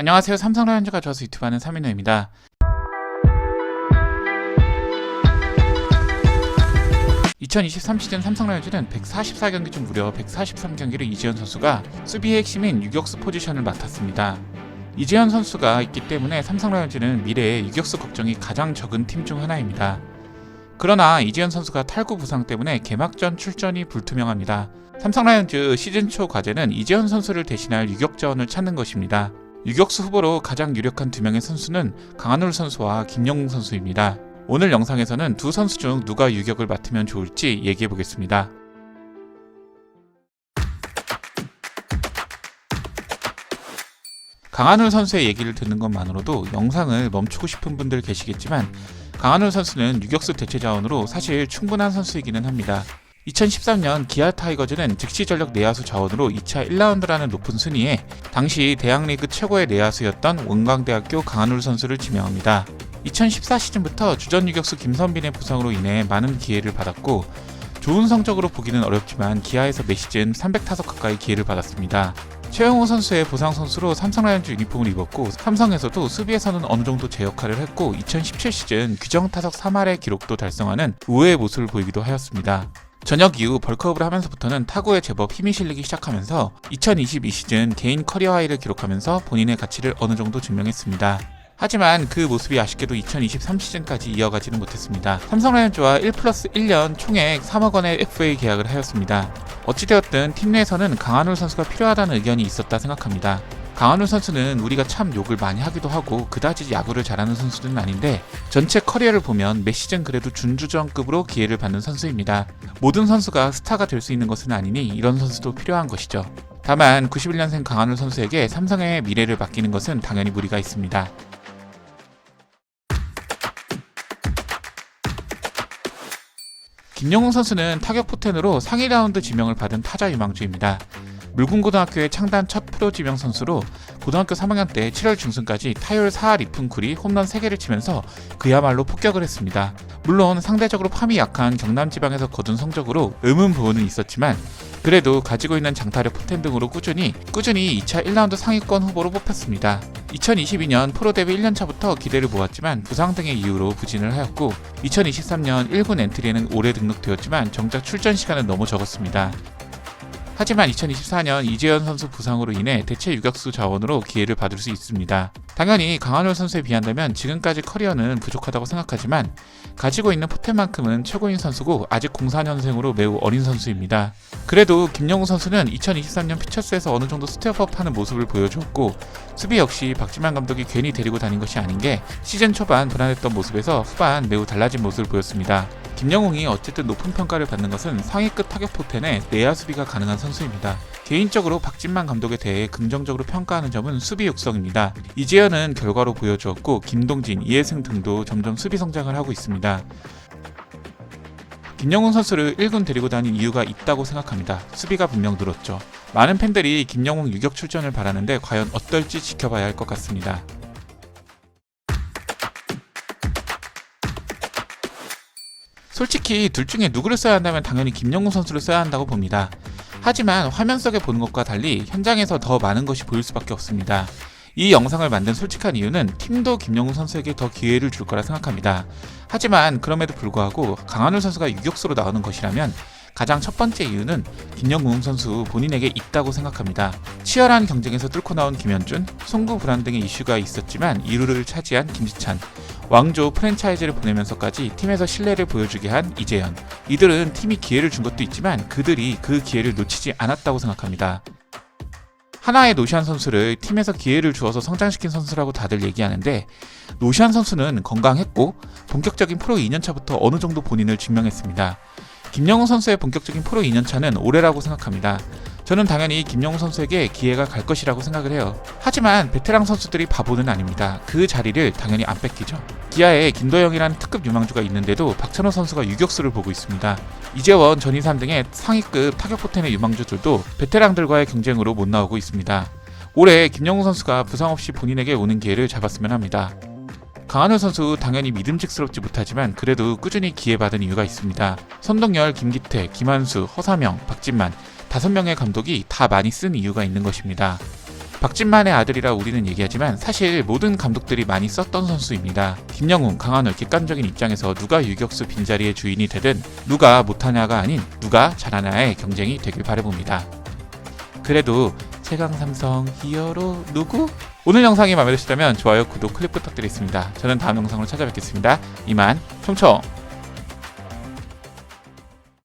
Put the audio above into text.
안녕하세요. 삼성 라이온즈가 좋아서 유튜브 하는 삼인호입니다. (2023) 시즌 삼성 라이온즈는 144경기 중 무려 143경기를 이재현 선수가 수비의 핵심인 유격수 포지션을 맡았습니다. 이재현 선수가 있기 때문에 삼성 라이온즈는 미래의 유격수 걱정이 가장 적은 팀 중 하나입니다. 그러나 이재현 선수가 탈구 부상 때문에 개막전 출전이 불투명합니다. 삼성 라이온즈 시즌 초 과제는 이재현 선수를 대신할 유격 자원을 찾는 것입니다. 유격수 후보로 가장 유력한 두 명의 선수는 강한울 선수와 김영웅 선수입니다. 오늘 영상에서는 두 선수 중 누가 유격을 맡으면 좋을지 얘기해 보겠습니다. 강한울 선수의 얘기를 듣는 것만으로도 영상을 멈추고 싶은 분들 계시겠지만 강한울 선수는 유격수 대체 자원으로 사실 충분한 선수이기는 합니다. 2013년 기아 타이거즈는 즉시 전력 내야수 자원으로 2차 1라운드라는 높은 순위에 당시 대학리그 최고의 내야수였던 원광대학교 강한울 선수를 지명합니다. 2014 시즌부터 주전 유격수 김선빈의 부상으로 인해 많은 기회를 받았고 좋은 성적으로 보기는 어렵지만 기아에서 매 시즌 300타석 가까이 기회를 받았습니다. 최영호 선수의 보상 선수로 삼성 라이온즈 유니폼을 입었고 삼성에서도 수비에서는 어느 정도 제 역할을 했고 2017 시즌 규정 타석 3할의 기록도 달성하는 우회의 모습을 보이기도 하였습니다. 전역 이후 벌크업을 하면서부터는 타구에 제법 힘이 실리기 시작하면서 2022 시즌 개인 커리어 하이를 기록하면서 본인의 가치를 어느 정도 증명했습니다. 하지만 그 모습이 아쉽게도 2023 시즌까지 이어가지는 못했습니다. 삼성 라이온즈와 1 플러스 1년 총액 3억 원의 FA 계약을 하였습니다. 어찌되었든 팀 내에서는 강한울 선수가 필요하다는 의견이 있었다 생각합니다. 강한울 선수는 우리가 참 욕을 많이 하기도 하고 그다지 야구를 잘하는 선수는 아닌데 전체 커리어를 보면 매 시즌 그래도 준주전급으로 기회를 받는 선수입니다. 모든 선수가 스타가 될 수 있는 것은 아니니 이런 선수도 필요한 것이죠. 다만 91년생 강한울 선수에게 삼성의 미래를 맡기는 것은 당연히 무리가 있습니다. 김영웅 선수는 타격 포텐으로 상위 라운드 지명을 받은 타자 유망주입니다. 물군고등학교의 창단 첫 프로 지명 선수로 고등학교 3학년 때 7월 중순까지 타율 4할 2푼 9리 홈런 3개를 치면서 그야말로 폭격을 했습니다. 물론 상대적으로 팜이 약한 경남 지방에서 거둔 성적으로 의문 부호는 있었지만 그래도 가지고 있는 장타력 포텐 등으로 꾸준히 꾸준히 2차 1라운드 상위권 후보로 뽑혔습니다. 2022년 프로 데뷔 1년차부터 기대를 모았지만 부상 등의 이유로 부진을 하였고 2023년 1군 엔트리에는 올해 등록되었지만 정작 출전 시간은 너무 적었습니다. 하지만 2024년 이재현 선수 부상으로 인해 대체 유격수 자원으로 기회를 받을 수 있습니다. 당연히 강한울 선수에 비한다면 지금까지 커리어는 부족하다고 생각하지만 가지고 있는 포텐만큼은 최고인 선수고 아직 04년생으로 매우 어린 선수입니다. 그래도 김영우 선수는 2023년 피처스에서 어느 정도 스텝업하는 모습을 보여주었고 수비 역시 박지만 감독이 괜히 데리고 다닌 것이 아닌 게 시즌 초반 불안했던 모습에서 후반 매우 달라진 모습을 보였습니다. 김영웅이 어쨌든 높은 평가를 받는 것은 상위급 타격 포텐에 내야 수비가 가능한 선수입니다. 개인적으로 박진만 감독에 대해 긍정적으로 평가하는 점은 수비 육성입니다. 이재현은 결과로 보여주었고 김동진, 이해승 등도 점점 수비 성장을 하고 있습니다. 김영웅 선수를 1군 데리고 다닌 이유가 있다고 생각합니다. 수비가 분명 늘었죠. 많은 팬들이 김영웅 유격 출전을 바라는데 과연 어떨지 지켜봐야 할 것 같습니다. 솔직히 둘 중에 누구를 써야 한다면 당연히 김영웅 선수를 써야 한다고 봅니다. 하지만 화면 속에 보는 것과 달리 현장에서 더 많은 것이 보일 수밖에 없습니다. 이 영상을 만든 솔직한 이유는 팀도 김영웅 선수에게 더 기회를 줄 거라 생각합니다. 하지만 그럼에도 불구하고 강한울 선수가 유격수로 나오는 것이라면 가장 첫 번째 이유는 김영웅 선수 본인에게 있다고 생각합니다. 치열한 경쟁에서 뚫고 나온 김현준, 송구 불안 등의 이슈가 있었지만 2루를 차지한 김지찬, 왕조 프랜차이즈를 보내면서까지 팀에서 신뢰를 보여주게 한 이재현. 이들은 팀이 기회를 준 것도 있지만 그들이 그 기회를 놓치지 않았다고 생각합니다. 하나의 노시안 선수를 팀에서 기회를 주어서 성장시킨 선수라고 다들 얘기하는데 노시안 선수는 건강했고 본격적인 프로 2년차부터 어느 정도 본인을 증명했습니다. 김영웅 선수의 본격적인 프로 2년차는 올해라고 생각합니다. 저는 당연히 김영웅 선수에게 기회가 갈 것이라고 생각을 해요. 하지만 베테랑 선수들이 바보는 아닙니다. 그 자리를 당연히 안 뺏기죠. 기아에 김도영이라는 특급 유망주가 있는데도 박찬호 선수가 유격수를 보고 있습니다. 이재원, 전희삼 등의 상위급 타격 포텐의 유망주들도 베테랑들과의 경쟁으로 못 나오고 있습니다. 올해 김영웅 선수가 부상 없이 본인에게 오는 기회를 잡았으면 합니다. 강한울 선수 당연히 믿음직스럽지 못하지만 그래도 꾸준히 기회받은 이유가 있습니다. 선동열, 김기태, 김한수, 허사명, 박진만 다섯 명의 감독이 다 많이 쓴 이유가 있는 것입니다. 박진만의 아들이라 우리는 얘기하지만 사실 모든 감독들이 많이 썼던 선수입니다. 김영웅, 강한울 객관적인 입장에서 누가 유격수 빈자리의 주인이 되든 누가 못하냐가 아닌 누가 잘하냐의 경쟁이 되길 바라봅니다. 그래도 최강 삼성 히어로 누구? 오늘 영상이 마음에 드셨다면 좋아요, 구독, 클릭 부탁드리겠습니다. 저는 다음 영상으로 찾아뵙겠습니다. 이만 총총